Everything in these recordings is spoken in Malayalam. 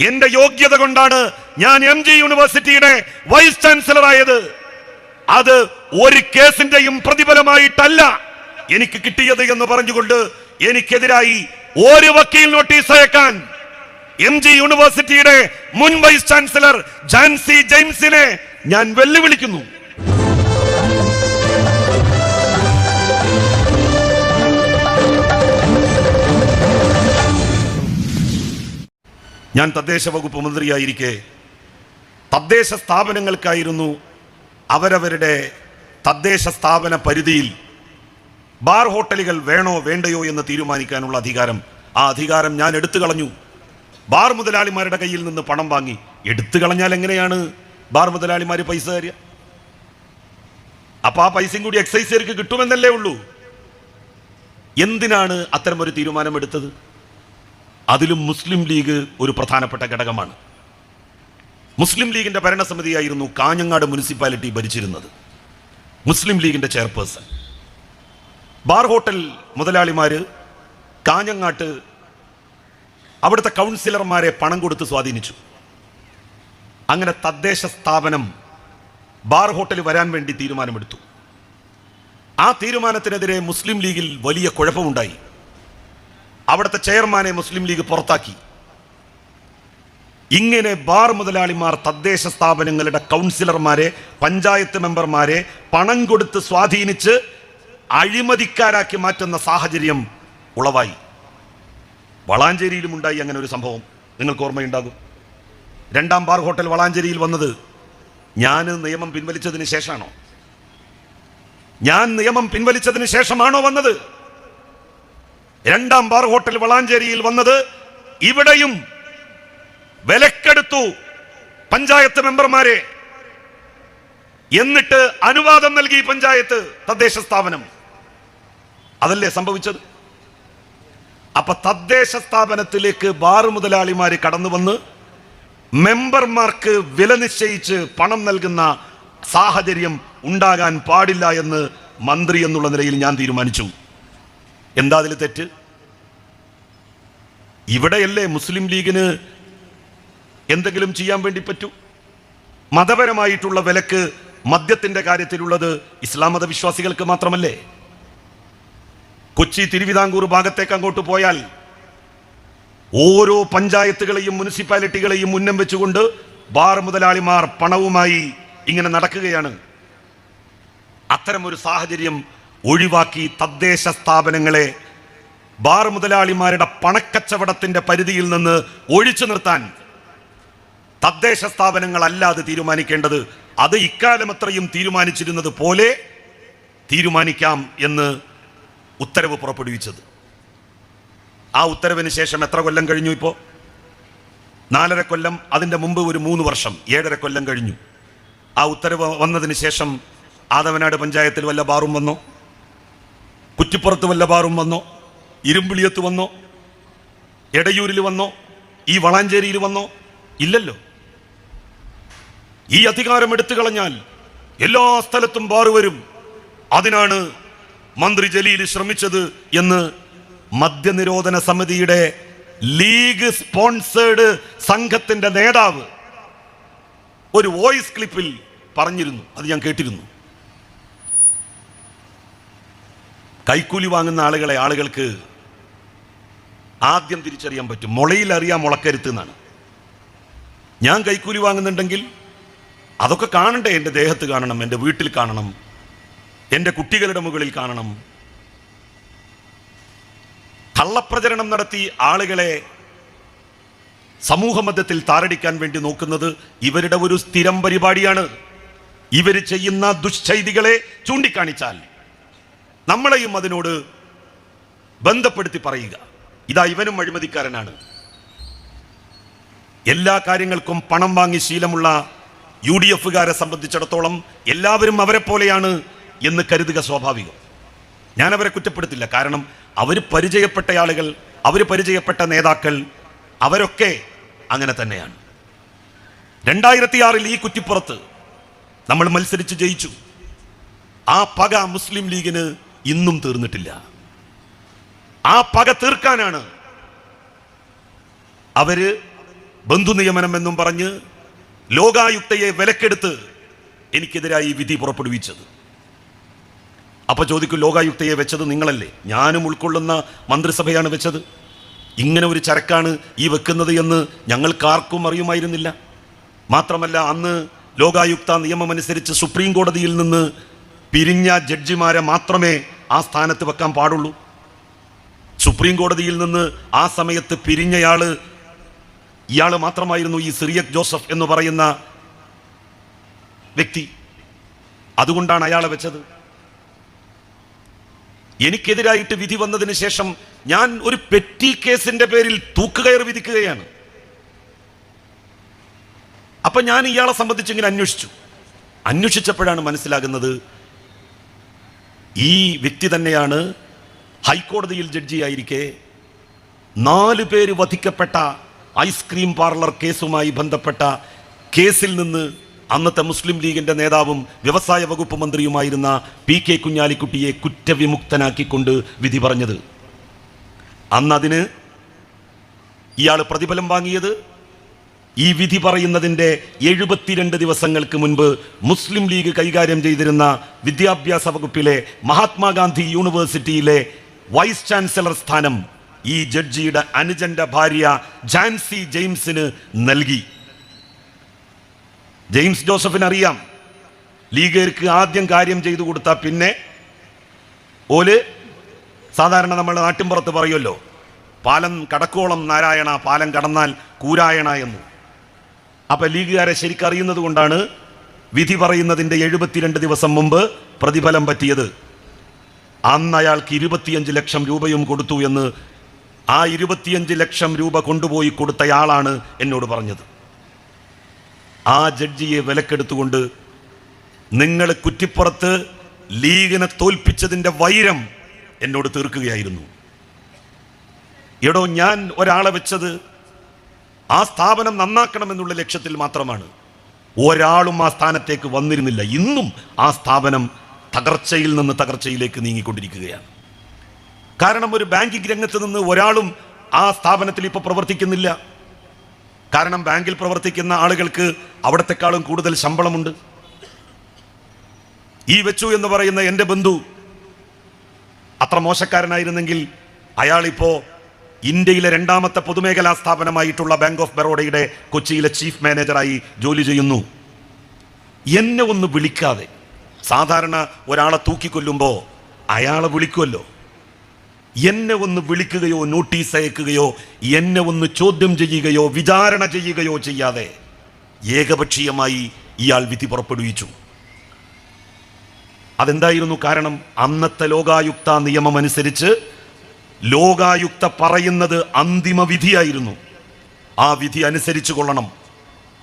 എന്റെ യോഗ്യത കൊണ്ടാണ് ഞാൻ എം ജി യൂണിവേഴ്സിറ്റിയുടെ വൈസ് ചാൻസലർ ആയത് അത് ഒരു കേസിന്റെയും പ്രതിഫലമായിട്ടല്ല എനിക്ക് കിട്ടിയത് എന്ന് പറഞ്ഞുകൊണ്ട് എനിക്കെതിരായി ഒരു വക്കീൽ നോട്ടീസ് അയക്കാൻ എം ജി യൂണിവേഴ്സിറ്റിയുടെ മുൻ വൈസ് ചാൻസലർ ജാൻസി ജെയിംസിനെ ഞാൻ വെല്ലുവിളിക്കുന്നു. ഞാൻ തദ്ദേശ വകുപ്പ് മന്ത്രിയായിരിക്കെ. തദ്ദേശ സ്ഥാപനങ്ങൾക്കായിരുന്നു അവരവരുടെ തദ്ദേശ സ്ഥാപന പരിധിയിൽ ബാർ ഹോട്ടലുകൾ വേണോ വേണ്ടയോ എന്ന് തീരുമാനിക്കാനുള്ള അധികാരം. ആ അധികാരം ഞാൻ എടുത്തു കളഞ്ഞു. ബാർ മുതലാളിമാരുടെ കയ്യിൽ നിന്ന് പണം വാങ്ങി. എടുത്തു കളഞ്ഞാൽ എങ്ങനെയാണ് ബാർ മുതലാളിമാർ പൈസ തരിക? അപ്പോൾ ആ പൈസയും കൂടി എക്സൈസുകാർക്ക് കിട്ടുമെന്നല്ലേ ഉള്ളൂ. എന്തിനാണ് അത്തരമൊരു തീരുമാനമെടുത്തത് അതിലും മുസ്ലിം ലീഗ് ഒരു പ്രധാനപ്പെട്ട ഘടകമാണ്. മുസ്ലിം ലീഗിന്റെ ഭരണസമിതിയായിരുന്നു കാഞ്ഞങ്ങാട് മുനിസിപ്പാലിറ്റി ഭരിച്ചിരുന്നത്. മുസ്ലിം ലീഗിന്റെ ചെയർപേഴ്സൺ. ബാർ ഹോട്ടൽ മുതലാളിമാർ കാഞ്ഞങ്ങാട്ട് അവിടുത്തെ കൗൺസിലർമാരെ പണം കൊടുത്ത് സ്വാധീനിച്ചു. അങ്ങനെ തദ്ദേശ സ്ഥാപനം ബാർ ഹോട്ടൽ വരാൻ വേണ്ടി തീരുമാനമെടുത്തു. ആ തീരുമാനത്തിനെതിരെ മുസ്ലിം ലീഗിൽ വലിയ കുഴപ്പമുണ്ടായി. അവിടുത്തെ ചെയർമാനെ മുസ്ലിം ലീഗ് പുറത്താക്കി. ഇങ്ങനെ ബാർ മുതലാളിമാർ തദ്ദേശ സ്ഥാപനങ്ങളുടെ കൗൺസിലർമാരെ പഞ്ചായത്ത് മെമ്പർമാരെ പണം കൊടുത്ത് സ്വാധീനിച്ച് അഴിമതിക്കാരാക്കി മാറ്റുന്ന സാഹചര്യം ഉളവായി. വളാഞ്ചേരിയിലും ഉണ്ടായി അങ്ങനെ ഒരു സംഭവം. നിങ്ങൾക്ക് ഓർമ്മയുണ്ടാകും. രണ്ടാം ബാർ ഹോട്ടൽ വളാഞ്ചേരിയിൽ വന്നത് ഞാൻ നിയമം പിൻവലിച്ചതിന് ശേഷമാണോ? ഞാൻ നിയമം പിൻവലിച്ചതിന് ശേഷമാണോ വന്നത്? രണ്ടാം ബാർ ഹോട്ടൽ വളാഞ്ചേരിയിൽ വന്നത് ഇവിടെയും വിലക്കെടുത്തു പഞ്ചായത്ത് മെമ്പർമാരെ. എന്നിട്ട് അനുവാദം നൽകി പഞ്ചായത്ത് തദ്ദേശ സ്ഥാപനം. അതല്ലേ സംഭവിച്ചത്? അപ്പൊ തദ്ദേശ സ്ഥാപനത്തിലേക്ക് ബാർ മുതലാളിമാര് കടന്നു വന്ന് മെമ്പർമാർക്ക് വില നിശ്ചയിച്ച് പണം നൽകുന്ന സാഹചര്യം ഉണ്ടാകാൻ പാടില്ല എന്ന് മന്ത്രി എന്നുള്ള നിലയിൽ ഞാൻ തീരുമാനിച്ചു. എന്താ അതിൽ തെറ്റ്? ഇവിടെയല്ലേ മുസ്ലിം ലീഗിന് എന്തെങ്കിലും ചെയ്യാൻ വേണ്ടി പറ്റൂ? മതപരമായിട്ടുള്ള വിലക്ക് മദ്യത്തിന്റെ കാര്യത്തിലുള്ളത് ഇസ്ലാം മതവിശ്വാസികൾക്ക് മാത്രമല്ലേ? കൊച്ചി തിരുവിതാംകൂർ ഭാഗത്തേക്ക് അങ്ങോട്ട് പോയാൽ ഓരോ പഞ്ചായത്തുകളെയും മുനിസിപ്പാലിറ്റികളെയും മുന്നം വെച്ചുകൊണ്ട് ബാർ മുതലാളിമാർ പണവുമായി ഇങ്ങനെ നടക്കുകയാണ്. അത്തരമൊരു സാഹചര്യം ഒഴിവാക്കി തദ്ദേശ സ്ഥാപനങ്ങളെ ബാർ മുതലാളിമാരുടെ പണക്കച്ചവടത്തിന്റെ പരിധിയിൽ നിന്ന് ഒഴിച്ചു നിർത്താൻ തദ്ദേശ സ്ഥാപനങ്ങളല്ല അത് തീരുമാനിക്കേണ്ടത്. അത് ഇക്കാലം അത്രയും തീരുമാനിച്ചിരുന്നത് പോലെ തീരുമാനിക്കാം എന്ന് ഉത്തരവ് പുറപ്പെടുവിച്ചത്. ആ ഉത്തരവിന് ശേഷം എത്ര കൊല്ലം കഴിഞ്ഞു ഇപ്പോൾ നാലര കൊല്ലം അതിന്റെ മുമ്പ് ഒരു മൂന്ന് വർഷം ഏഴര കൊല്ലം കഴിഞ്ഞു. ആ ഉത്തരവ് വന്നതിന് ശേഷം ആദവനാട് പഞ്ചായത്തിൽ വല്ല ബാറും വന്നോ? കുറ്റിപ്പുറത്ത് വല്ല ബാറും വന്നോ? ഇരുമ്പിളിയത്ത് വന്നോ? എടയൂരിൽ വന്നോ? ഈ വളാഞ്ചേരിയിൽ വന്നോ? ഇല്ലല്ലോ. ഈ അധികാരം എടുത്തു കളഞ്ഞാൽ എല്ലാ സ്ഥലത്തും ബാറ് വരും. അതിനാണ് മന്ത്രി ജലീൽ ശ്രമിച്ചത് എന്ന് മദ്യനിരോധന സമിതിയുടെ ലീഗ് സ്പോൺസേഡ് സംഘത്തിന്റെ നേതാവ് ഒരു വോയിസ് ക്ലിപ്പിൽ പറഞ്ഞിരുന്നു. അത് ഞാൻ കേട്ടിരുന്നു. കൈക്കൂലി വാങ്ങുന്ന ആളുകളെ ആളുകൾക്ക് ആദ്യം തിരിച്ചറിയാൻ പറ്റും. മുളയിൽ അറിയാം മുളക്കരുത്ത് എന്നാണ്. ഞാൻ കൈക്കൂലി വാങ്ങുന്നുണ്ടെങ്കിൽ അതൊക്കെ കാണണ്ടേ? എന്റെ ദേഹത്ത് കാണണം എന്റെ വീട്ടിൽ കാണണം എന്റെ കുട്ടികളുടെ മുകളിൽ കാണണം. കള്ളപ്രചരണം നടത്തി ആളുകളെ സമൂഹമധ്യത്തിൽ താറടിക്കാൻ വേണ്ടി നോക്കുന്നത് ഇവരുടെ ഒരു സ്ഥിരം പരിപാടിയാണ്. ഇവർ ചെയ്യുന്ന ദുശ്ചൈതികളെ ചൂണ്ടിക്കാണിച്ചാൽ നമ്മളെയും അതിനോട് ബന്ധപ്പെടുത്തി പറയുക. ഇതാ ഇവനും അഴിമതിക്കാരനാണ്. എല്ലാ കാര്യങ്ങൾക്കും പണം വാങ്ങി ശീലമുള്ള യു ഡി എഫുകാരെ സംബന്ധിച്ചിടത്തോളം എല്ലാവരും അവരെ പോലെയാണ് എന്ന് കരുതുക സ്വാഭാവികം. ഞാൻ അവരെ കുറ്റപ്പെടുത്തില്ല. കാരണം അവർ പരിചയപ്പെട്ട ആളുകൾ അവർ പരിചയപ്പെട്ട നേതാക്കൾ അവരൊക്കെ അങ്ങനെ തന്നെയാണ്. രണ്ടായിരത്തി ആറിൽ ഈ കുറ്റിപ്പുറത്ത് നമ്മൾ മത്സരിച്ച് ജയിച്ചു. ആ പക മുസ്ലിം ലീഗിന് ഇന്നും തീർന്നിട്ടില്ല. ആ പക തീർക്കാനാണ്. അവർ ബന്ധു നിയമനം എന്നും പറഞ്ഞ് ലോകായുക്തയെ വിലക്കെടുത്ത് എനിക്കെതിരായി വിധി പുറപ്പെടുവിച്ചത്. അപ്പൊ ചോദിക്കും ലോകായുക്തയെ വെച്ചത് നിങ്ങളല്ലേ? ഞാനും ഉൾക്കൊള്ളുന്ന മന്ത്രിസഭയാണ് വെച്ചത്. ഇങ്ങനെ ഒരു ചരക്കാണ് ഈ വെക്കുന്നത് എന്ന് ഞങ്ങൾക്കാർക്കും അറിയുമായിരുന്നില്ല. മാത്രമല്ല അന്ന് ലോകായുക്ത നിയമമനുസരിച്ച് സുപ്രീം കോടതിയിൽ നിന്ന് പിരിഞ്ഞ ജഡ്ജിമാരെ മാത്രമേ ആ സ്ഥാനത്ത് വെക്കാൻ പാടുള്ളൂ. സുപ്രീം കോടതിയിൽ നിന്ന് ആ സമയത്ത് പിരിഞ്ഞയാൾ ഇയാൾ മാത്രമായിരുന്നു ഈ സിറിയക് ജോസഫ് എന്ന് പറയുന്ന വ്യക്തി. അതുകൊണ്ടാണ് അയാളെ വെച്ചത്. എനിക്കെതിരായിട്ട് വിധി വന്നതിന് ശേഷം ഞാൻ ഒരു പെറ്റി കേസിന്റെ പേരിൽ തൂക്കുകയർ വിധിക്കുകയാണ്. അപ്പൊ ഞാൻ ഇയാളെ സംബന്ധിച്ച് ഇങ്ങനെ അന്വേഷിച്ചു. അന്വേഷിച്ചപ്പോഴാണ് മനസ്സിലാകുന്നത് ഈ വ്യക്തി തന്നെയാണ് ഹൈക്കോടതിയിൽ ജഡ്ജിയായിരിക്കെ നാല് പേര് വധിക്കപ്പെട്ട ഐസ്ക്രീം പാർലർ കേസുമായി ബന്ധപ്പെട്ട കേസിൽ നിന്ന് അന്നത്തെ മുസ്ലിം ലീഗിന്റെ നേതാവും വ്യവസായ വകുപ്പ് മന്ത്രിയുമായിരുന്ന പി കെ കുഞ്ഞാലിക്കുട്ടിയെ കുറ്റവിമുക്തനാക്കിക്കൊണ്ട് വിധി പറഞ്ഞത്. അന്നതിന് ഇയാൾ പ്രതിഫലം വാങ്ങിയത് ഈ വിധി പറയുന്നതിന്റെ എഴുപത്തിരണ്ട് ദിവസങ്ങൾക്ക് മുൻപ് മുസ്ലിം ലീഗ് കൈകാര്യം ചെയ്തിരുന്ന വിദ്യാഭ്യാസ വകുപ്പിലെ മഹാത്മാഗാന്ധി യൂണിവേഴ്സിറ്റിയിലെ വൈസ് ചാൻസലർ സ്ഥാനം ഈ ജഡ്ജിയുടെ അനുജന്റെ ഭാര്യ ജാൻസി ജെയിംസിന് നൽകി. ജെയിംസ് ജോസഫിന് അറിയാം ലീഗർക്ക് ആദ്യം കാര്യം ചെയ്തു കൊടുത്താൽ പിന്നെ ഓൽ സാധാരണ നമ്മൾ നാട്ടിൻപുറത്ത് പറയുമല്ലോ പാലം കടക്കോളം നാരായണ പാലം കടന്നാൽ കൂരായണ എന്ന്. അപ്പൊ ലീഗുകാരെ ശരിക്കറിയുന്നത് കൊണ്ടാണ് വിധി പറയുന്നതിന്റെ എഴുപത്തിരണ്ട് ദിവസം മുമ്പ് പ്രതിഫലം പറ്റിയത്. അന്ന് അയാൾക്ക് ഇരുപത്തിയഞ്ച് ലക്ഷം രൂപയും കൊടുത്തു എന്ന് ആ ഇരുപത്തിയഞ്ച് ലക്ഷം രൂപ കൊണ്ടുപോയി കൊടുത്തയാളാണ് എന്നോട് പറഞ്ഞത്. ആ ജഡ്ജിയെ വിലക്കെടുത്തുകൊണ്ട് നിങ്ങൾ കുറ്റിപ്പുറത്ത് ലീഗിനെ തോൽപ്പിച്ചതിന്റെ വൈരം എന്നോട് തീർക്കുകയായിരുന്നു. എടോ ഞാൻ ഒരാളെ വെച്ചത് ആ സ്ഥാപനം നന്നാക്കണമെന്നുള്ള ലക്ഷ്യത്തിൽ മാത്രമാണ്. ഒരാളും ആ സ്ഥാനത്തേക്ക് വന്നിരുന്നില്ല. ഇന്നും ആ സ്ഥാപനം തകർച്ചയിൽ നിന്ന് തകർച്ചയിലേക്ക് നീങ്ങിക്കൊണ്ടിരിക്കുകയാണ്. കാരണം ഒരു ബാങ്കിംഗ് രംഗത്ത് നിന്ന് ഒരാളും ആ സ്ഥാപനത്തിൽ ഇപ്പോൾ പ്രവർത്തിക്കുന്നില്ല. കാരണം ബാങ്കിൽ പ്രവർത്തിക്കുന്ന ആളുകൾക്ക് അവിടത്തെക്കാളും കൂടുതൽ ശമ്പളമുണ്ട്. ഈ വെച്ചു എന്ന് പറയുന്ന എന്റെ ബന്ധു അത്ര മോശക്കാരനായിരുന്നെങ്കിൽ അയാളിപ്പോൾ ഇന്ത്യയിലെ രണ്ടാമത്തെ പൊതുമേഖലാ സ്ഥാപനമായിട്ടുള്ള ബാങ്ക് ഓഫ് ബറോഡയുടെ കൊച്ചിയിലെ ചീഫ് മാനേജറായി ജോലി ചെയ്യുന്നു. എന്നെ ഒന്ന് വിളിക്കാതെ സാധാരണ ഒരാളെ തൂക്കിക്കൊല്ലുമ്പോൾ അയാളെ വിളിക്കുമല്ലോ എന്നെ ഒന്ന് വിളിക്കുകയോ നോട്ടീസ് അയക്കുകയോ എന്നെ ഒന്ന് ചോദ്യം ചെയ്യുകയോ വിചാരണ ചെയ്യുകയോ ചെയ്യാതെ ഏകപക്ഷീയമായി ഇയാൾ വിധി പുറപ്പെടുവിച്ചു. അതെന്തായിരുന്നു കാരണം? അന്നത്തെ ലോകായുക്ത നിയമമനുസരിച്ച് ലോകായുക്ത പറയുന്നത് അന്തിമ വിധിയായിരുന്നു. ആ വിധി അനുസരിച്ചു കൊള്ളണം.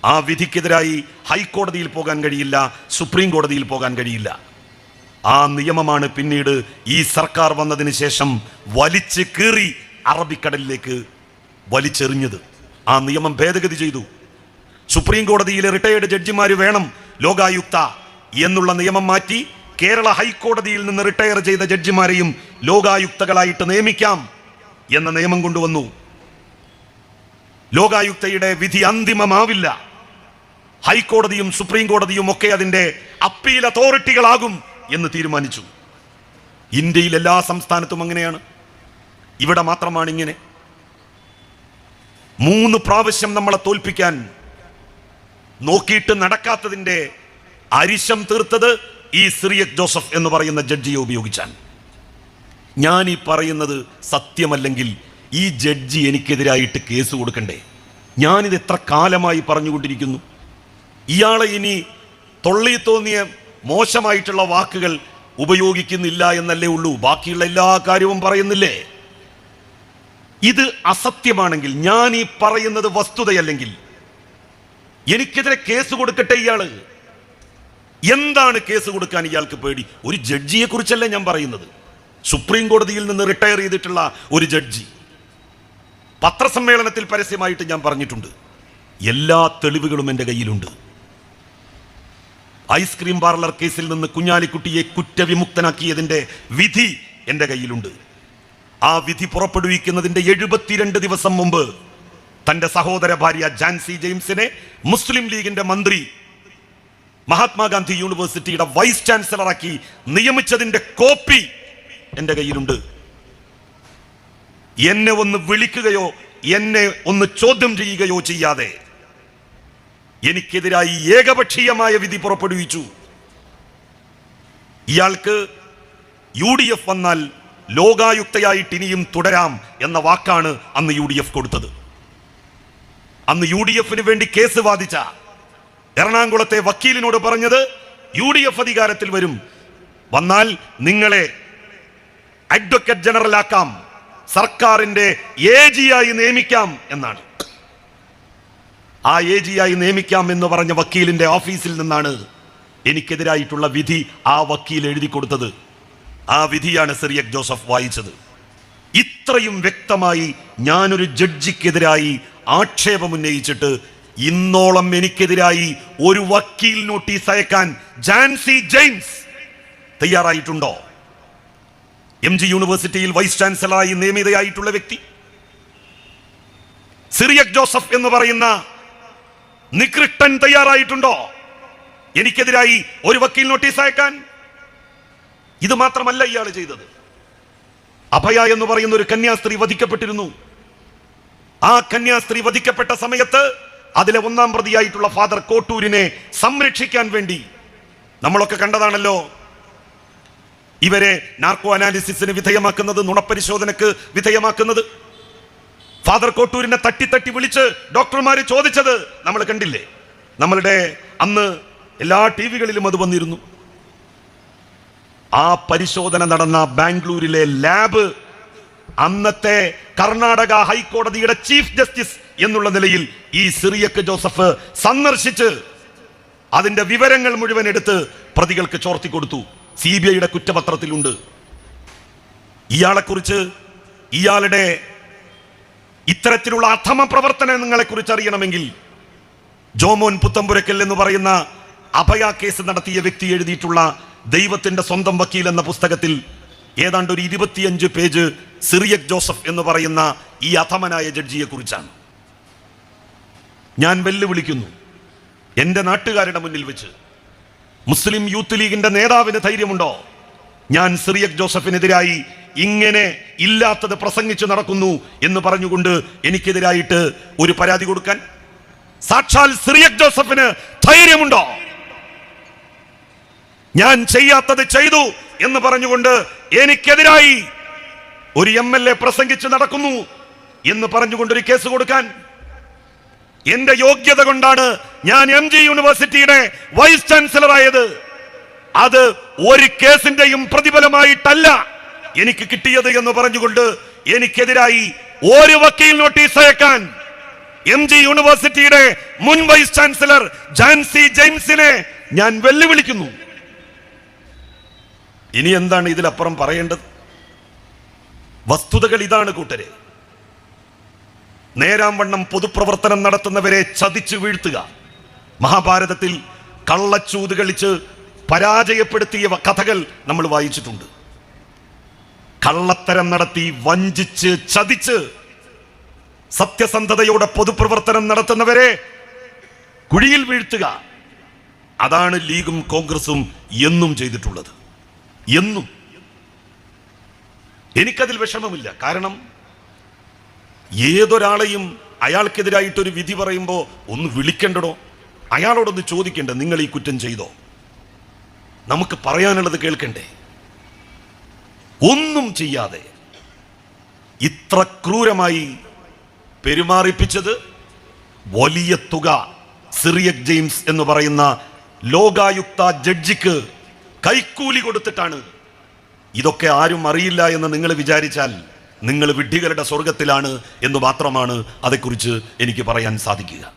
ആ വിധിക്കെതിരായി ഹൈക്കോടതിയിൽ പോകാൻ കഴിയില്ല സുപ്രീം കോടതിയിൽ പോകാൻ കഴിയില്ല. ആ നിയമമാണ് പിന്നീട് ഈ സർക്കാർ വന്നതിന് ശേഷം വലിച്ച് കീറി അറബിക്കടലിലേക്ക് വലിച്ചെറിഞ്ഞത്. ആ നിയമം ഭേദഗതി ചെയ്തു. സുപ്രീം കോടതിയിലെ റിട്ടയേർഡ് ജഡ്ജിമാർ വേണം ലോകായുക്ത എന്നുള്ള നിയമം മാറ്റി കേരള ഹൈക്കോടതിയിൽ നിന്ന് റിട്ടയർ ചെയ്ത ജഡ്ജിമാരെയും ലോകായുക്തകളായിട്ട് നിയമിക്കാം എന്ന നിയമം കൊണ്ടുവന്നു. ലോകായുക്തയുടെ വിധി അന്തിമമാവില്ല. ഹൈക്കോടതിയും സുപ്രീം കോടതിയും ഒക്കെ അതിന്റെ അപ്പീൽ അതോറിറ്റികളാകും എന്ന് തീരുമാനിച്ചു. ഇന്ത്യയിൽ എല്ലാ സംസ്ഥാനത്തും അങ്ങനെയാണ്. ഇവിടെ മാത്രമാണ് ഇങ്ങനെ. മൂന്ന് പ്രാവശ്യം നമ്മളെ തോൽപ്പിക്കാൻ നോക്കിയിട്ട് നടക്കാത്തതിന്റെ അരിശം തീർത്തത് ഈ സിറിയക് ജോസഫ് എന്ന് പറയുന്ന ജഡ്ജിയെ ഉപയോഗിച്ചാൻ ഞാൻ ഈ പറയുന്നത് സത്യമല്ലെങ്കിൽ ഈ ജഡ്ജി എനിക്കെതിരായിട്ട് കേസ് കൊടുക്കണ്ടേ? ഞാനിത് എത്ര കാലമായി പറഞ്ഞുകൊണ്ടിരിക്കുന്നു? ഇയാളെ ഇനി തൊള്ളി തോന്നിയ മോശമായിട്ടുള്ള വാക്കുകൾ ഉപയോഗിക്കുന്നില്ല എന്നല്ലേ ഉള്ളൂ. ബാക്കിയുള്ള എല്ലാ കാര്യവും പറയുന്നില്ലേ? ഇത് അസത്യമാണെങ്കിൽ ഞാൻ ഈ പറയുന്നത് വസ്തുതയല്ലെങ്കിൽ എനിക്കെതിരെ കേസ് കൊടുക്കട്ടെ ഇയാൾ? എന്താണ് കേസ് കൊടുക്കാൻ ഇയാൾക്ക് പേടി? ഒരു ജഡ്ജിയെ കുറിച്ചല്ലേ ഞാൻ പറയുന്നത്. സുപ്രീം കോടതിയിൽ നിന്ന് റിട്ടയർ ചെയ്തിട്ടുള്ള ഒരു ജഡ്ജി. പത്രസമ്മേളനത്തിൽ പരസ്യമായിട്ട് ഞാൻ പറഞ്ഞിട്ടുണ്ട്. എല്ലാ തെളിവുകളും എന്റെ കയ്യിലുണ്ട്. ഐസ്ക്രീം പാർലർ കേസിൽ നിന്ന് കുഞ്ഞാലിക്കുട്ടിയെ കുറ്റവിമുക്തനാക്കിയതിന്റെ വിധി എന്റെ കയ്യിലുണ്ട്. ആ വിധി പുറപ്പെടുവിക്കുന്നതിന്റെ എഴുപത്തിരണ്ട് ദിവസം മുമ്പ് തന്റെ സഹോദര ഭാര്യ ജാൻസി ജെയിംസിനെ മുസ്ലിം ലീഗിന്റെ മന്ത്രി മഹാത്മാഗാന്ധി യൂണിവേഴ്സിറ്റിയുടെ വൈസ് ചാൻസലറാക്കി നിയമിച്ചതിന്റെ കോപ്പി എന്റെ കയ്യിലുണ്ട്. എന്നെ ഒന്ന് വിളിക്കുകയോ എന്നെ ഒന്ന് ചോദ്യം ചെയ്യുകയോ ചെയ്യാതെ എനിക്കെതിരായി ഏകപക്ഷീയമായ വിധി പുറപ്പെടുവിച്ചു. ഇയാൾക്ക് യു ഡി എഫ് വന്നാൽ ലോകായുക്തയായിട്ട് ഇനിയും തുടരാം എന്ന വാക്കാണ് അന്ന് യു ഡി എഫ് കൊടുത്തത്. അന്ന് യു ഡി എഫിന് വേണ്ടി കേസ് വാദിച്ച എറണാകുളത്തെ വക്കീലിനോട് പറഞ്ഞത് യു ഡി എഫ് അധികാരത്തിൽ വരും. വന്നാൽ നിങ്ങളെ അഡ്വക്കേറ്റ് ജനറൽ ആക്കാം സർക്കാരിന്റെ എ ആയി നിയമിക്കാം എന്നാണ്. ആ എ ആയി നിയമിക്കാം എന്ന് പറഞ്ഞ വക്കീലിന്റെ ഓഫീസിൽ നിന്നാണ് എനിക്കെതിരായിട്ടുള്ള വിധി ആ വക്കീൽ എഴുതി കൊടുത്തത്. ആ വിധിയാണ് സിറിയക് ജോസഫ് വായിച്ചത്. ഇത്രയും വ്യക്തമായി ഞാനൊരു ജഡ്ജിക്കെതിരായി ആക്ഷേപമുന്നയിച്ചിട്ട് ഇന്നോളം എനിക്കെതിരായി ഒരു വക്കീൽ നോട്ടീസ് അയക്കാൻ ജാൻസി ജെയിംസ് തയ്യാറായിട്ടുണ്ടോ? എം ജി യൂണിവേഴ്സിറ്റിയിൽ വൈസ് ചാൻസലറായി നിയമിതയായിട്ടുള്ള വ്യക്തി. സിറിയക് ജോസഫ് എന്ന് പറയുന്ന നികൃഷ്ടൻ തയ്യാറായിട്ടുണ്ടോ? എനിക്കെതിരായി ഒരു വക്കീൽ നോട്ടീസ് അയക്കാൻ? ഇത് മാത്രമല്ല ഇയാൾ ചെയ്തത്. അഭയ എന്ന് പറയുന്ന ഒരു കന്യാസ്ത്രീ വധിക്കപ്പെട്ടിരുന്നു. ആ കന്യാസ്ത്രീ വധിക്കപ്പെട്ട സമയത്ത് അതിലെ ഒന്നാം പ്രതിയായിട്ടുള്ള ഫാദർ കോട്ടൂരിനെ സംരക്ഷിക്കാൻ വേണ്ടി നമ്മളൊക്കെ കണ്ടതാണല്ലോ. ഇവരെ നാർക്കോ അനാലിസിസിന് വിധേയമാക്കുന്നത് നുണപരിശോധനക്ക് വിധേയമാക്കുന്നത്. ഫാദർ കോട്ടൂരിനെ തട്ടി തട്ടി വിളിച്ച് ഡോക്ടർമാര് ചോദിച്ചത് നമ്മൾ കണ്ടില്ലേ? നമ്മളുടെ അന്ന് എല്ലാ ടി വികളിലും അത് വന്നിരുന്നു. ആ പരിശോധന നടന്ന ബാംഗ്ലൂരിലെ ലാബ് അന്നത്തെ കർണാടക ഹൈക്കോടതിയുടെ ചീഫ് ജസ്റ്റിസ് എന്നുള്ള നിലയിൽ ഈ സിറിയക്ക് ജോസഫ് സന്ദർശിച്ച് അതിന്റെ വിവരങ്ങൾ മുഴുവൻ എടുത്ത് പ്രതികൾക്ക് ചോർത്തി കൊടുത്തു. സി ബി ഐയുടെ കുറ്റപത്രത്തിലുണ്ട്. ഇയാളെക്കുറിച്ച് ഇയാളുടെ ഇത്തരത്തിലുള്ള അധമ പ്രവർത്തനങ്ങളെ കുറിച്ച് അറിയണമെങ്കിൽ ജോമോൻ പുത്തമ്പുരക്കൽ എന്ന് പറയുന്ന അഭയ കേസ് നടത്തിയ വ്യക്തി എഴുതിയിട്ടുള്ള ദൈവത്തിന്റെ സ്വന്തം വക്കീൽ എന്ന പുസ്തകത്തിൽ ഏതാണ്ട് ഒരു ഇരുപത്തിയഞ്ച് പേജ് സിറിയക് ജോസഫ് എന്ന് പറയുന്ന ഈ അധമനായ ജഡ്ജിയെ കുറിച്ചാണ് ഞാൻ വെല്ലുവിളിക്കുന്നു എന്റെ നാട്ടുകാരുടെ മുന്നിൽ വെച്ച്. മുസ്ലിം യൂത്ത് ലീഗിന്റെ നേതാവിന് ധൈര്യമുണ്ടോ? ഞാൻ സിറിയക് ജോസഫിനെതിരായി ഇങ്ങനെ ഇല്ലാത്തത് പ്രസംഗിച്ചു നടക്കുന്നു എന്ന് പറഞ്ഞുകൊണ്ട് എനിക്കെതിരായിട്ട് ഒരു പരാതി കൊടുക്കാൻ സാക്ഷാൽ സിറിയക് ജോസഫിന് ധൈര്യമുണ്ടോ? ഞാൻ ചെയ്യാത്തത് ചെയ്തു എന്ന് പറഞ്ഞുകൊണ്ട് എനിക്കെതിരായി ഒരു എം എൽ എ പ്രസംഗിച്ച് നടക്കുന്നു എന്ന് പറഞ്ഞുകൊണ്ട് ഒരു കേസ് കൊടുക്കാൻ എന്റെ യോഗ്യത കൊണ്ടാണ് ഞാൻ എം ജി യൂണിവേഴ്സിറ്റിയുടെ വൈസ് ചാൻസലർ ആയത് അത് ഒരു കേസിന്റെയും പ്രതിഫലമായിട്ടല്ല എനിക്ക് കിട്ടിയത് എന്ന് പറഞ്ഞുകൊണ്ട് എനിക്കെതിരായി ഒരു വക്കീൽ നോട്ടീസ് അയക്കാൻ എം ജി യൂണിവേഴ്സിറ്റിയുടെ മുൻ വൈസ് ചാൻസലർ ജാൻസി ജെയിംസിനെ ഞാൻ വെല്ലുവിളിക്കുന്നു. ഇനി എന്താണ് ഇതിലപ്പുറം പറയേണ്ടത്? വസ്തുതകൾ ഇതാണ് കൂട്ടരെ. നേരാം വണ്ണം പൊതുപ്രവർത്തനം നടത്തുന്നവരെ ചതിച്ചു വീഴ്ത്തുക. മഹാഭാരതത്തിൽ കള്ളച്ചൂത് കളിച്ച് പരാജയപ്പെടുത്തിയ കഥകൾ നമ്മൾ വായിച്ചിട്ടുണ്ട്. കള്ളത്തരം നടത്തി വഞ്ചിച്ച് ചതിച്ച് സത്യസന്ധതയോടെ പൊതുപ്രവർത്തനം നടത്തുന്നവരെ കുഴിയിൽ വീഴ്ത്തുക. അതാണ് ലീഗും കോൺഗ്രസും എന്നും ചെയ്തിട്ടുള്ളത്. എന്നും. എനിക്കതിൽ വിഷമമില്ല. കാരണം ഏതൊരാളെയും അയാൾക്കെതിരായിട്ടൊരു വിധി പറയുമ്പോൾ ഒന്ന് വിളിക്കേണ്ടടോ? അയാളോടൊന്ന് ചോദിക്കേണ്ട നിങ്ങൾ ഈ കുറ്റം ചെയ്തോ? നമുക്ക് പറയാനുള്ളത് കേൾക്കണ്ടേ? ഒന്നും ചെയ്യാതെ ഇത്ര ക്രൂരമായി പെരുമാറിപ്പിച്ചത് വലിയ തുക സിറിയക് ജെയിംസ് എന്ന് പറയുന്ന ലോകായുക്ത ജഡ്ജിക്ക് കൈക്കൂലി കൊടുത്തിട്ടാണ്. ഇതൊക്കെ ആരും അറിയില്ല എന്ന് നിങ്ങൾ വിചാരിച്ചാൽ നിങ്ങൾ വിഡ്ഢികളുടെ സ്വർഗത്തിലാണ് എന്ന് മാത്രമാണ് അതേക്കുറിച്ച് എനിക്ക് പറയാൻ സാധിക്കുക.